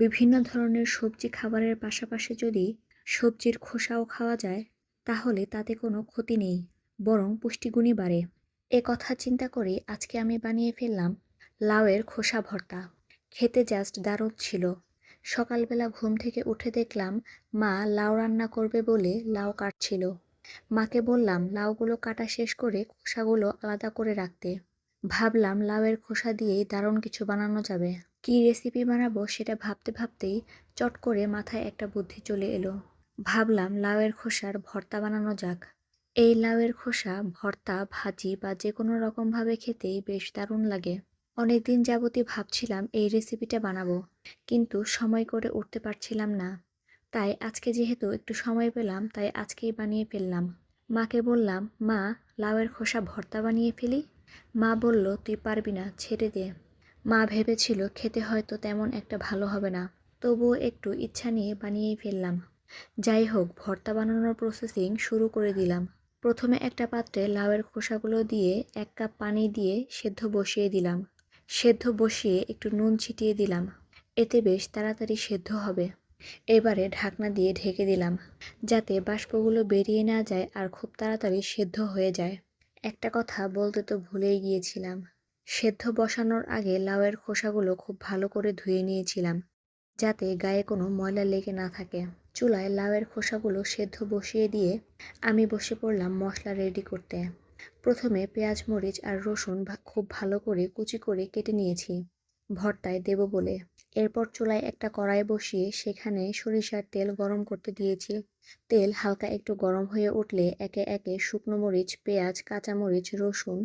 বিভিন্ন ধরনের সবজি খাবারের পাশাপাশি যদি সবজির খোসাও খাওয়া যায়, তাহলে তাতে কোনো ক্ষতি নেই, বরং পুষ্টিগুণই বাড়ে। এ কথা চিন্তা করে আজকে আমি বানিয়ে ফেললাম লাউয়ের খোসা ভর্তা। খেতে জাস্ট দারুণ ছিল। সকালবেলা ঘুম থেকে উঠে দেখলাম মা লাউ রান্না করবে বলে লাউ কাটছিল। মাকে বললাম লাউগুলো কাটা শেষ করে খোসাগুলো আলাদা করে রাখতে। ভাবলাম লাউয়ের খোসা দিয়েই দারুণ কিছু বানানো যাবে। কী রেসিপি বানাবো সেটা ভাবতে ভাবতেই চট করে মাথায় একটা বুদ্ধি চলে এলো। ভাবলাম লাউয়ের খোসার ভর্তা বানানো যাক। এই লাউয়ের খোসা, ভর্তা, ভাজি বা যে কোনো রকমভাবে খেতেই বেশ দারুণ লাগে। অনেকদিন যাবতই ভাবছিলাম এই রেসিপিটা বানাবো, কিন্তু সময় করে উঠতে পারছিলাম না। তাই আজকে যেহেতু একটু সময় পেলাম, তাই আজকেই বানিয়ে ফেললাম। মাকে বললাম, মা, লাউয়ের খোসা ভর্তা বানিয়ে ফেলি? মা বলল, তুই পারবি না, ছেড়ে দে। মা ভেবেছিল খেতে হয়তো তেমন একটা ভালো হবে না। তবুও একটু ইচ্ছা নিয়ে বানিয়েই ফেললাম। যাই হোক, ভর্তা বানানোর প্রসেসিং শুরু করে দিলাম। প্রথমে একটা পাত্রে লাউয়ের খোসাগুলো দিয়ে এক কাপ পানি দিয়ে সেদ্ধ বসিয়ে দিলাম। সেদ্ধ বসিয়ে একটু নুন ছিটিয়ে দিলাম। এতে বেশ তাড়াতাড়ি সেদ্ধ হবে। এবারে ঢাকনা দিয়ে ঢেকে দিলাম, যাতে বাষ্পগুলো বেরিয়ে না যায় আর খুব তাড়াতাড়ি সেদ্ধ হয়ে যায়। একটা কথা বলতে তো ভুলেই গিয়েছিলাম। সেদ্ধ বসানোর আগে লাউয়ের খোসাগুলো খুব ভালো করে ধুয়ে নিয়েছিলাম, যাতে গায়ে কোনো ময়লা লেগে না থাকে। চুলায় লাউয়ের খোসাগুলো সেদ্ধ বসিয়ে দিয়ে আমি বসে পড়লাম মশলা রেডি করতে। প্রথমে পেঁয়াজ, মরিচ আর রসুন খুব ভালো করে কুচি করে কেটে নিয়েছি। ভর্তায় দেব বলে। এরপর চুলায় একটা কড়াই বসিয়ে সেখানে সরিষার তেল গরম করতে দিয়েছি। তেল হালকা একটু গরম হয়ে উঠলে একে একে শুকনো মরিচ, পেঁয়াজ কাঁচামরিচ রসুন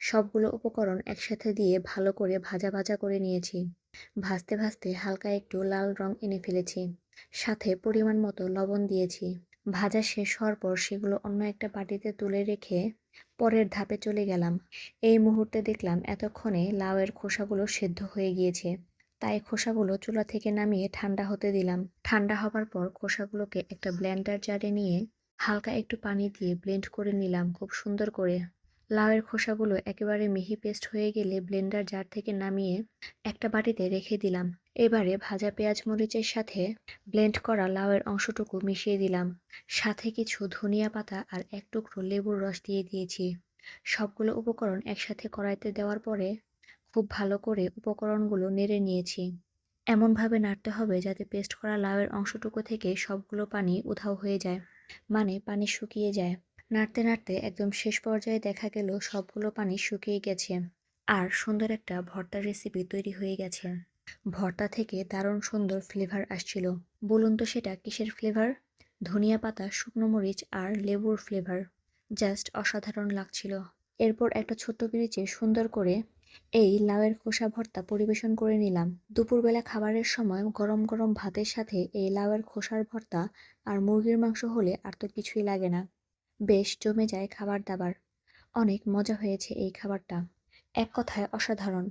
সবগুলো উপকরণ একসাথে দিয়ে ভালো করে ভাজা ভাজা করে নিয়েছি। ভাজতে ভাজতে হালকা একটু লাল রং এনে ফেলেছি। সাথে পরিমাণ মতো লবণ দিয়েছি। ভাজা শেষ হওয়ার পর সেগুলো অন্য একটা বাটিতে তুলে রেখে পরের ধাপে চলে গেলাম। এই মুহূর্তে দেখলাম এতক্ষণে লাউয়ের খোসাগুলো সেদ্ধ হয়ে গিয়েছে। তাই খোসাগুলো চুলা থেকে নামিয়ে ঠান্ডা হতে দিলাম। ঠান্ডা হবার পর খোসাগুলোকে একটা ব্লেন্ডার জারে নিয়ে হালকা একটু পানি দিয়ে ব্লেন্ড করে নিলাম খুব সুন্দর করে। লাউয়ের খোসাগুলো একেবারে মিহি পেস্ট হয়ে গেলে ব্লেন্ডার জার থেকে নামিয়ে একটা বাটিতে রেখে দিলাম। এবারে ভাজা পেঁয়াজ মরিচের সাথে ব্লেন্ড করা লাউয়ের অংশটুকু মিশিয়ে দিলাম। সাথে কিছু ধনিয়া পাতা আর এক টুকরো লেবুর রস দিয়ে দিয়েছি। সবগুলো উপকরণ একসাথে কড়াইতে দেওয়ার পরে খুব ভালো করে উপকরণগুলো নেড়ে নিয়েছি। এমনভাবে নাড়তে হবে যাতে পেস্ট করা লাউয়ের অংশটুকু থেকে সবগুলো পানি উধাও হয়ে যায় মানে পানি শুকিয়ে যায়। নাড়তে নাড়তে একদম শেষ পর্যায়ে দেখা গেল সবগুলো পানি শুকিয়ে গেছে আর সুন্দর একটা ভর্তার রেসিপি তৈরি হয়ে গেছে। ভর্তা থেকে দারুণ সুন্দর ফ্লেভার আসছিল। বলুন তো সেটা কিসের ফ্লেভার ধনিয়া পাতা, শুকনো মরিচ আর লেবুর ফ্লেভার জাস্ট অসাধারণ লাগছিল। এরপর একটা ছোট্ট পিরিচে সুন্দর করে এই লাউয়ের খোসা ভর্তা পরিবেশন করে নিলাম। দুপুরবেলা খাবারের সময় গরম গরম ভাতের সাথে এই লাউয়ের খোসার ভর্তা আর মুরগির মাংস হলে আর তো কিছুই লাগে না। বেশ জমে যায় খাবার দাবার। অনেক মজা হয়েছে এই খাবারটা। এক কথায় অসাধারণ।